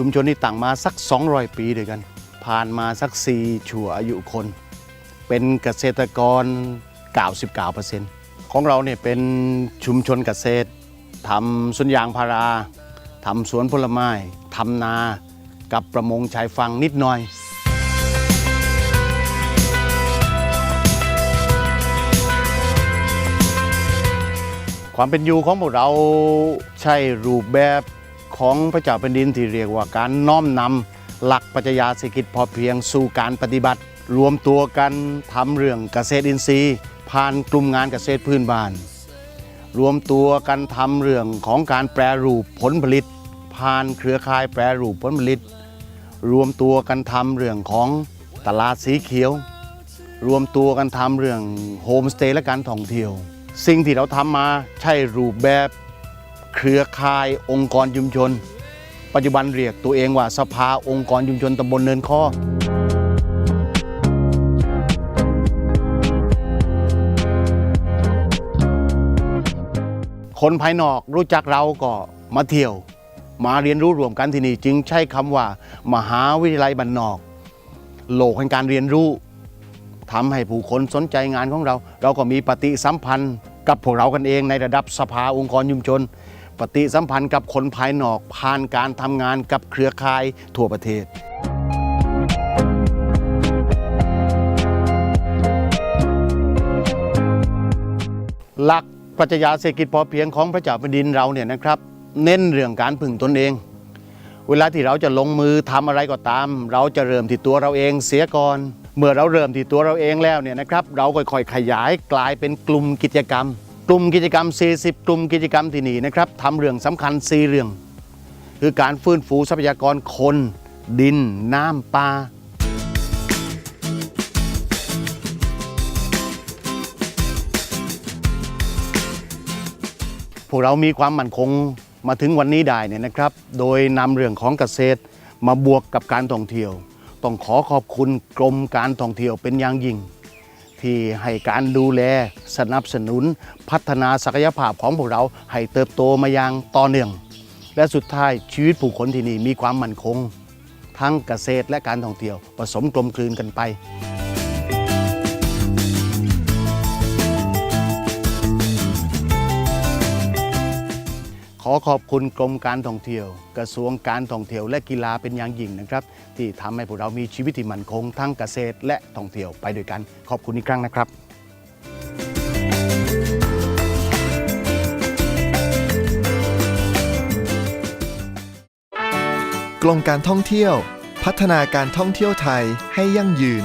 ชุมชนนี้ตั้งมาสัก 200 ปีด้วยกัน ผ่านมาสัก4ชั่วอายุคน เป็นเกษตรกร 99%ของเราเนี่ยเป็นชุมชนเกษตรทำสวนยางพาราทำสวนผลไม้ทำนากับประมงชายฝั่งนิดหน่อยความเป็นอยู่ของพวกเราใช่รูปแบบ ของพระเจ้าแผ่นดินที่เรียกว่าการน้อมนำหลักปรัชญาเศรษฐกิจพอเพียงสู่การปฏิบัติ รวมตัวกันทำเรื่องเกษตรอินทรีย์ ผ่านกลุ่มงานเกษตรพื้นบ้าน รวมตัวกันทำเรื่องของการแปรรูปผลผลิต ผ่านเครือข่ายแปรรูปผลผลิต รวมตัวกันทำเรื่องของตลาดสีเขียว รวมตัวกันทำเรื่องโฮมสเตย์และการท่องเที่ยว สิ่งที่เราทำมาใช่รูปแบบ เครือข่ายองค์กรชุมชน ปัจจุบันเรียกตัวเองว่าสภาองค์กรชุมชนตำบลเนินข้อคนภายนอกรู้จักเราก็มาเที่ยว มาเรียนรู้รวมกันที่นี่จึงใช้คำว่า มหาวิทยาลัยบ้านนอก โลกแห่งการเรียนรู้ทำให้ผู้คนสนใจงานของเรา เราก็มีปฏิสัมพันธ์กับพวกเรากันเองในระดับสภาองค์กรชุมชน ปฏิสัมพันธ์กับคนภายนอกผ่านการทำงานกับเครือข่ายทั่วประเทศหลักปรัชญาเศรษฐกิจพอเพียงของพระเจ้าแผ่นดินเราเนี่ยนะครับ เน้นเรื่องการพึ่งตนเอง เวลาที่เราจะลงมือทำอะไรก็ตาม เราจะเริ่มที่ตัวเราเองเสียก่อน เมื่อเราเริ่มที่ตัวเราเองแล้วเนี่ยนะครับ เราค่อยๆขยายกลายเป็นกลุ่มกิจกรรม กลุ่มกิจกรรม 40 กลุ่มกิจกรรมที่นี่นะครับทำเรื่องสำคัญ 4 เรื่อง คือการฟื้นฟูทรัพยากรคน ดิน น้ำปลาพวกเรามีความมั่นคงมาถึงวันนี้ได้เนี่ยนะครับ โดยนำเรื่องของเกษตรมาบวกกับการท่องเที่ยว ต้องขอขอบคุณกรมการท่องเที่ยวเป็นอย่างยิ่ง ที่ให้การดูแลสนับสนุน พัฒนาศักยภาพของพวกเราให้เติบโตมาอย่างต่อเนื่อง และสุดท้ายชีวิตผู้คนที่นี่มีความมั่นคง ทั้งเกษตรและการท่องเที่ยวผสมกลมกลืนกันไป อขอบคุณกรมการท่องเที่ยว กระทรวงการท่องเที่ยวและกีฬาเป็นอย่างยิ่งนะครับ ที่ทำให้พวกเรามีชีวิตที่มั่นคงทั้งเกษตรและท่องเที่ยวไปด้วยกัน ขอบคุณอีกครั้งนะครับกรมการท่องเที่ยว พัฒนาการท่องเที่ยวไทยให้ยั่งยืน